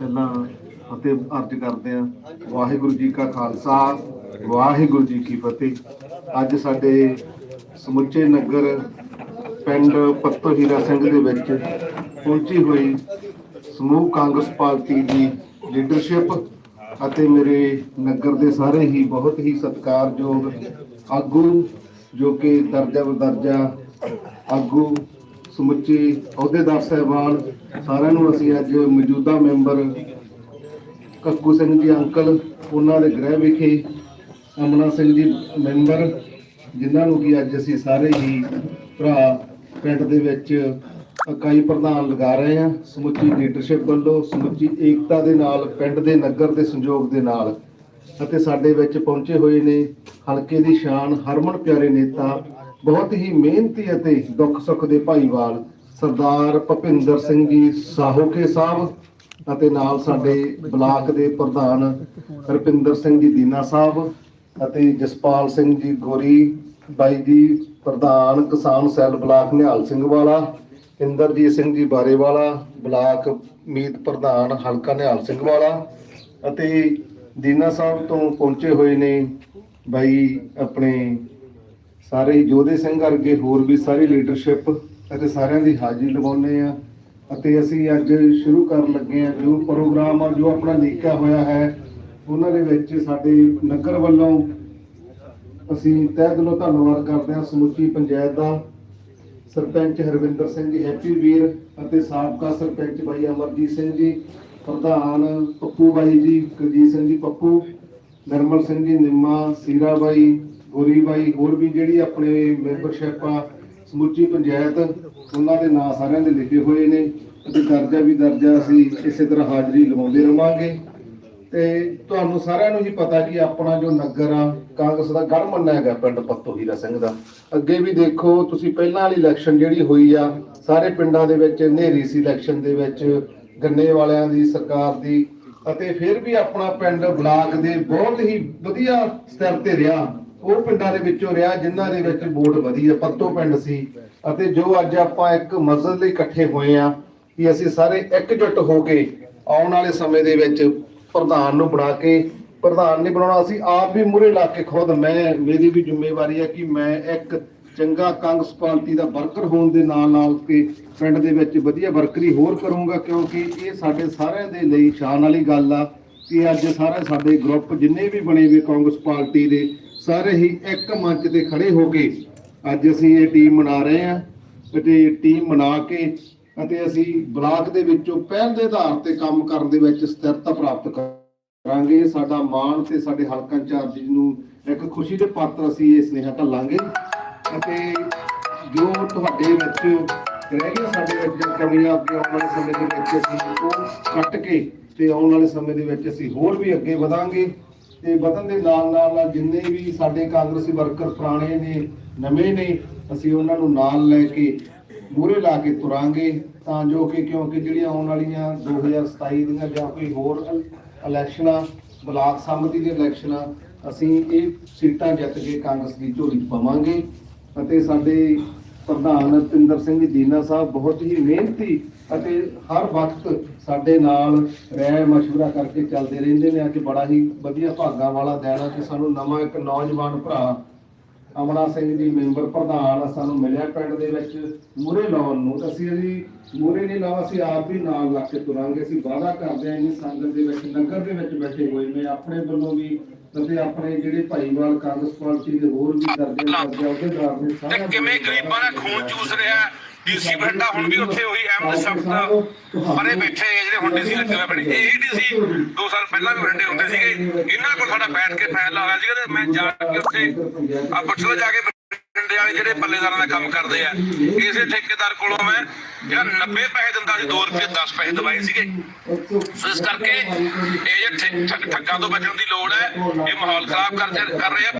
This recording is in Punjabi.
ਪਹਿਲਾਂ ਅਤੇ ਅਰਜ ਕਰਦੇ ਆ ਵਾਹਿਗੁਰੂ ਜੀ ਕਾ ਖਾਲਸਾ, ਵਾਹਿਗੁਰੂ ਜੀ ਕੀ ਫਤਿਹ। ਅੱਜ ਸਾਡੇ ਸਮੁੱਚੇ ਨਗਰ ਪਿੰਡ ਪੱਤੋ ਹੀਰਾ ਸਿੰਘ ਦੇ ਵਿੱਚ ਪਹੁੰਚੀ ਹੋਈ ਸਮੂਹ ਕਾਂਗਰਸ ਪਾਰਟੀ ਦੀ ਲੀਡਰਸ਼ਿਪ ਅਤੇ ਮੇਰੇ ਨਗਰ ਦੇ ਸਾਰੇ ਹੀ ਬਹੁਤ ਹੀ ਸਤਿਕਾਰਯੋਗ ਆਗੂ, ਜੋ ਕਿ ਦਰਜਾ ਬਦਰਜਾ ਆਗੂ ਸਮੁੱਚੇ ਅਹੁਦੇਦਾਰ ਸਹਿਬਾਨ ਸਾਰਿਆਂ ਨੂੰ ਅਸੀਂ ਅੱਜ ਮੌਜੂਦਾ ਮੈਂਬਰ ਕੱਕੂ ਸਿੰਘ ਜੀ ਅੰਕਲ, ਉਹਨਾਂ ਦੇ ਗ੍ਰਹਿ ਵਿਖੇ ਅਮਨਾ ਸਿੰਘ ਜੀ ਮੈਂਬਰ, ਜਿਨ੍ਹਾਂ ਨੂੰ ਕਿ ਅੱਜ ਅਸੀਂ ਸਾਰੇ ਹੀ ਭਰਾ ਪਿੰਡ ਦੇ ਵਿੱਚ ਇਕਾਈ ਪ੍ਰਧਾਨ ਲਗਾ ਰਹੇ ਹਾਂ, ਸਮੁੱਚੀ ਲੀਡਰਸ਼ਿਪ ਵੱਲੋਂ, ਸਮੁੱਚੀ ਏਕਤਾ ਦੇ ਨਾਲ, ਪਿੰਡ ਦੇ ਨਗਰ ਦੇ ਸੰਯੋਗ ਦੇ ਨਾਲ। ਅਤੇ ਸਾਡੇ ਵਿੱਚ ਪਹੁੰਚੇ ਹੋਏ ਨੇ ਹਲਕੇ ਦੀ ਸ਼ਾਨ ਹਰਮਨ ਪਿਆਰੇ ਨੇਤਾ ਬਹੁਤ ਹੀ ਮਿਹਨਤੀ ਅਤੇ ਦੁੱਖ ਸੁੱਖ ਦੇ ਭਾਈਵਾਲ ਸਰਦਾਰ ਭਪਿੰਦਰ ਸਿੰਘ ਜੀ ਸਾਹੋਕੇ ਸਾਹਿਬ ਅਤੇ ਨਾਲ ਸਾਡੇ ਬਲਾਕ ਦੇ ਪ੍ਰਧਾਨ ਰਪਿੰਦਰ ਸਿੰਘ ਜੀ ਦੀਨਾ ਸਾਹਿਬ ਅਤੇ ਜਸਪਾਲ ਸਿੰਘ ਜੀ ਗੋਰੀ, ਬਾਈ ਜੀ ਪ੍ਰਧਾਨ ਕਿਸਾਨ ਸੈੱਲ ਬਲਾਕ ਨਿਹਾਲ ਸਿੰਘ ਵਾਲਾ, ਇੰਦਰਜੀਤ ਸਿੰਘ ਜੀ ਬਾਰੇਵਾਲਾ ਬਲਾਕ ਮੀਤ ਪ੍ਰਧਾਨ ਹਲਕਾ ਨਿਹਾਲ ਸਿੰਘ ਵਾਲਾ ਅਤੇ ਦੀਨਾ ਸਾਹਿਬ ਤੋਂ ਪਹੁੰਚੇ ਹੋਏ ਨੇ ਬਾਈ ਆਪਣੇ ਸਾਰੇ ਹੀ ਜੋਧੇ ਸਿੰਘ ਵਰਗੇ ਹੋਰ ਵੀ ਸਾਰੀ ਲੀਡਰਸ਼ਿਪ ਅਤੇ ਸਾਰਿਆਂ ਦੀ ਹਾਜ਼ਰੀ ਲਵਾਉਂਦੇ ਆ ਅਤੇ ਅਸੀਂ ਅੱਜ ਸ਼ੁਰੂ ਕਰਨ ਲੱਗੇ ਆ ਜੋ ਪ੍ਰੋਗਰਾਮ ਆ, ਜੋ ਆਪਣਾ ਲੀਕਾ ਹੋਇਆ ਹੈ, ਉਹਨਾਂ ਦੇ ਵਿੱਚ ਸਾਡੇ ਨਗਰ ਵੱਲੋਂ ਅਸੀਂ ਤਹਿ ਦਿਲੋਂ ਧੰਨਵਾਦ ਕਰਦੇ ਹਾਂ ਸਮੁੱਚੀ ਪੰਚਾਇਤ ਦਾ, ਸਰਪੰਚ ਹਰਵਿੰਦਰ ਸਿੰਘ ਜੀ, ਹੈਪੀ ਵੀਰ ਅਤੇ ਸਾਬਕਾ ਸਰਪੰਚ ਬਾਈ ਅਮਰਜੀਤ ਸਿੰਘ ਜੀ, ਪ੍ਰਧਾਨ ਪੱਪੂ ਬਾਈ ਜੀ, ਕੁਲਜੀਤ ਸਿੰਘ ਜੀ ਪੱਪੂ, ਨਿਰਮਲ ਸਿੰਘ ਜੀ, ਨਿੰਮਾ, ਸੀਰਾ ਬਾਈ ਗੋਰੀ ਬਾਈ ਹੋਰ ਵੀ ਜਿਹੜੀ ਆਪਣੇ ਮੈਂਬਰਸ਼ਿਪ ਆ, ਸਮੁੱਚੀ ਪੰਚਾਇਤ, ਉਹਨਾਂ ਦੇ ਨਾਂ ਸਾਰਿਆਂ ਦੇ ਲਿਖੇ ਹੋਏ ਨੇ। ਅਤੇ ਦਰਜਾ ਵੀ ਦਰਜਾ ਅਸੀਂ ਇਸੇ ਤਰ੍ਹਾਂ ਹਾਜ਼ਰੀ ਲਵਾਉਂਦੇ ਰਵਾਂਗੇ। ਤੇ ਤੁਹਾਨੂੰ ਸਾਰਿਆਂ ਨੂੰ ਹੀ ਪਤਾ ਕਿ ਆਪਣਾ ਜੋ ਨਗਰ ਆ, ਕਾਂਗਰਸ ਦਾ ਗੜ ਮੰਨਿਆ ਹੈਗਾ ਪਿੰਡ ਪੱਤੋ ਹੀਰਾ ਸਿੰਘ ਦਾ। ਅੱਗੇ ਵੀ ਦੇਖੋ, ਤੁਸੀਂ ਪਹਿਲਾਂ ਵਾਲੀ ਇਲੈਕਸ਼ਨ ਜਿਹੜੀ ਹੋਈ ਆ, ਸਾਰੇ ਪਿੰਡਾਂ ਦੇ ਵਿੱਚ, ਹਨੇਰੀ ਸੀ ਇਲੈਕਸ਼ਨ ਦੇ ਵਿੱਚ, ਗੰਨੇ ਵਾਲਿਆਂ ਦੀ, ਸਰਕਾਰ ਦੀ। ਅਤੇ ਫਿਰ ਵੀ ਆਪਣਾ ਪਿੰਡ ਬਲਾਕ ਦੇ ਬਹੁਤ ਹੀ ਵਧੀਆ ਸਤਰ ਤੇ ਰਿਹਾ। ਉਹ ਪਿੰਡਾਂ ਦੇ ਵਿੱਚੋਂ ਰਿਹਾ, ਜਿਨ੍ਹਾਂ ਦੇ ਵਿੱਚ ਵੋਟ ਵਧੀਆ ਪੱਤੋ ਪਿੰਡ ਸੀ। ਅਤੇ ਜੋ ਅੱਜ ਆਪਾਂ ਇੱਕ ਮਸਜਿਦ ਲਈ ਇਕੱਠੇ ਹੋਏ ਆ ਕਿ ਅਸੀਂ ਸਾਰੇ ਇਕਜੁੱਟ ਹੋ ਕੇ ਆਉਣ ਵਾਲੇ ਸਮੇਂ ਦੇ ਵਿੱਚ ਪ੍ਰਧਾਨ ਨੂੰ ਬਣਾ ਕੇ, ਪ੍ਰਧਾਨ ਨਹੀਂ ਬਣਾਉਣਾ, ਅਸੀਂ ਆਪ ਵੀ ਮੂਰੇ ਲਾ ਕੇ ਖੁਦ ਮੈਂ, ਮੇਰੀ ਵੀ ਜ਼ਿੰਮੇਵਾਰੀ ਹੈ ਕਿ ਮੈਂ ਇੱਕ ਚੰਗਾ ਕਾਂਗਰਸ ਪਾਰਟੀ ਦਾ ਵਰਕਰ ਹੋਣ ਦੇ ਨਾਲ ਨਾਲ ਕਿ ਪਿੰਡ ਦੇ ਵਿੱਚ ਵਧੀਆ ਵਰਕਰੀ ਹੋਰ ਕਰੂੰਗਾ, ਕਿਉਂਕਿ ਇਹ ਸਾਡੇ ਸਾਰਿਆਂ ਦੇ ਲਈ ਸ਼ਾਨ ਵਾਲੀ ਗੱਲ ਆ ਕਿ ਅੱਜ ਸਾਰੇ ਸਾਡੇ ਗਰੁੱਪ ਜਿੰਨੇ ਵੀ ਬਣੇ ਵੀ ਕਾਂਗਰਸ ਪਾਰਟੀ ਦੇ ਸਾਰੇ ਹੀ ਇੱਕ ਮੰਚ ਤੇ ਖੜੇ ਹੋ ਕੇ ਅੱਜ ਅਸੀਂ ਇਹ ਟੀਮ ਬਣਾ ਰਹੇ ਹਾਂ ਅਤੇ ਟੀਮ ਬਣਾ ਕੇ ਅਤੇ ਅਸੀਂ ਬਲਾਕ ਦੇ ਵਿੱਚੋਂ ਪਹਿਲ ਦੇ ਆਧਾਰ ਤੇ ਕੰਮ ਕਰਨ ਦੇ ਵਿੱਚ ਸਥਿਰਤਾ ਪ੍ਰਾਪਤ ਕਰਾਂਗੇ। ਸਾਡਾ ਮਾਣ ਤੇ ਸਾਡੇ ਹਲਕਾ ਇੰਚਾਰਜ ਨੂੰ ਇੱਕ ਖੁਸ਼ੀ ਦੇ ਪਾਤਰ ਅਸੀਂ ਇਹ ਸੁਨੇਹਾ ਢੱਲਾਂਗੇ ਅਤੇ ਜੋ ਤੁਹਾਡੇ ਵਿੱਚ ਰਹਿ ਗਈਆਂ ਸਾਡੇ ਵਿੱਚ ਕਮੀਆਂ ਅੱਗੇ ਆਉਣ ਵਾਲੇ ਸਮੇਂ ਦੇ ਵਿੱਚ ਅਸੀਂ ਉਹ ਕੱਟ ਕੇ ਤੇ ਆਉਣ ਵਾਲੇ ਸਮੇਂ ਦੇ ਵਿੱਚ ਅਸੀਂ ਹੋਰ ਵੀ ਅੱਗੇ ਵਧਾਂਗੇ। ਤੇ ਵਧਣ ਦੇ ਨਾਲ ਨਾਲ ਜਿੰਨੇ ਵੀ ਸਾਡੇ ਕਾਂਗਰਸੀ ਵਰਕਰ ਪੁਰਾਣੇ ਨੇ, ਨਵੇਂ ਨੇ, ਅਸੀਂ ਉਹਨਾਂ ਨੂੰ ਨਾਲ ਲੈ ਕੇ ਮੂਹਰੇ ਲਾ ਕੇ ਤੁਰਾਂਗੇ ਤਾਂ ਜੋ ਕਿ ਕਿਉਂਕਿ ਜਿਹੜੀਆਂ ਆਉਣ ਵਾਲੀਆਂ 2027 ਦੀਆਂ ਜਾਂ ਕੋਈ ਹੋਰ ਇਲੈਕਸ਼ਨਾਂ, ਬਲਾਕ ਸੰਮਤੀ ਦੀਆਂ ਇਲੈਕਸ਼ਨਾਂ, ਅਸੀਂ ਇਹ ਸੀਟਾਂ ਜਿੱਤ ਕੇ ਕਾਂਗਰਸ ਦੀ ਝੋਲੀ ਪਾਵਾਂਗੇ। ਅਤੇ ਸਾਡੇ ਪ੍ਰਧਾਨ ਤਿੰਦਰ ਸਿੰਘ ਜੀ ਦੀਨਾ ਸਾਹਿਬ ਬਹੁਤ ਹੀ ਮਿਹਨਤੀ ਅਤੇ ਹਰ ਵਕਤ ਸਾਡੇ ਨਾਲ ਰਹਿ ਮਸ਼ਵਰਾ ਕਰਕੇ ਚੱਲਦੇ ਰਹਿੰਦੇ ਨੇ ਅੱਜ ਬੜਾ ਹੀ ਵਧੀਆ ਭਾਗਾਂ ਵਾਲਾ ਦਿਨ ਹੈ ਕਿ ਸਾਨੂੰ ਨਵਾਂ ਇੱਕ ਨੌਜਵਾਨ ਭਰਾ ਅਮਨਾ ਸਿੰਘ ਜੀ ਮੈਂਬਰ ਪ੍ਰਧਾਨ ਆ, ਸਾਨੂੰ ਮਿਲਿਆ ਪਿੰਡ ਦੇ ਵਿੱਚ ਮੂਰੇ ਲਾਉਣ ਨੂੰ। ਅਸੀਂ ਅਸੀਂ ਮੂਰੇ ਨਹੀਂ ਲਾਵਾ ਅਸੀਂ ਆਪ ਵੀ ਨਾਲ ਲੱਗ ਕੇ ਤੁਰਾਂਗੇ। ਅਸੀਂ ਵਾਅਦਾ ਕਰਦੇ ਹਾਂ ਇੰਨੀ ਸੰਗਤ ਦੇ ਵਿੱਚ ਨਗਰ ਦੇ ਵਿੱਚ ਬੈਠੇ ਹੋਏ ਨੇ। ਆਪਣੇ ਵੱਲੋਂ ਵੀ ਅਤੇ ਆਪਣੇ ਜਿਹੜੇ ਭਾਈਵਾਲ ਕਾਂਗਰਸ ਪਾਰਟੀ ਦੇ ਹੋਰ ਵੀ ਦਰਜੇ ਦਰਜੇ ਅਹੁਦੇਦਾਰ ਨੇ ਤੇ ਸਾਰਿਆਂ ਕਿਵੇਂ ਗਰੀਬਾਂ ਦਾ ਖੂਨ ਚੂਸ ਰਿਹਾ? ਡੀਸੀ ਬਠਿੰਡਾ ਹੁਣ ਵੀ ਉੱਥੇ ਉਹੀ ਅਹਿਮਦ ਸਖਤ ਮਰੇ ਬੈਠੇ ਜਿਹੜੇ ਹੁਣ ਡੀਸੀ ਲੱਗੇ ਹੋਏ ਬਣੇ ਇਹ ਡੀਸੀ 2 ਸਾਲ ਪਹਿਲਾਂ ਵੀ ਬਠਿੰਡੇ ਹੁੰਦੇ ਸੀਗੇ। ਇਹਨਾਂ ਕੋਲ ਸਾਡਾ ਬੈਠ ਕੇ ਫੈਸਲਾ ਹੋਇਆ ਸੀਗਾ ਤੇ ਮੈਂ ਜਾ ਕੇ ਉੱਥੇ ਆ ਬਠਿੰਡਾ ਜਾ ਕੇ ਬਠਿੰਡੇ ਵਾਲੇ ਜਿਹੜੇ ਪੱਲੇਦਾਰਾਂ ਦਾ ਕੰਮ ਕਰਦੇ ਆ ਇਸੇ ਠੇਕੇਦਾਰ ਕੋਲੋਂ ਮੈਂ ਜਿਹੜਾ 90 ਪੈਸੇ ਦਿੰਦਾ ਸੀ 2 ਰੁਪਏ 10 ਪੈਸੇ ਦਵਾਏ ਸੀਗੇ। ਇਸ ਕਰਕੇ ਇਹ ਠੱਗ- ਠੱਗਾਂ ਤੋਂ ਬਚਣ ਦੀ ਲੋੜ ਹੈ ਇਹ ਮਾਹੌਲ ਖਰਾਬ ਕਰ ਕਰ ਰਹੇ ਆ।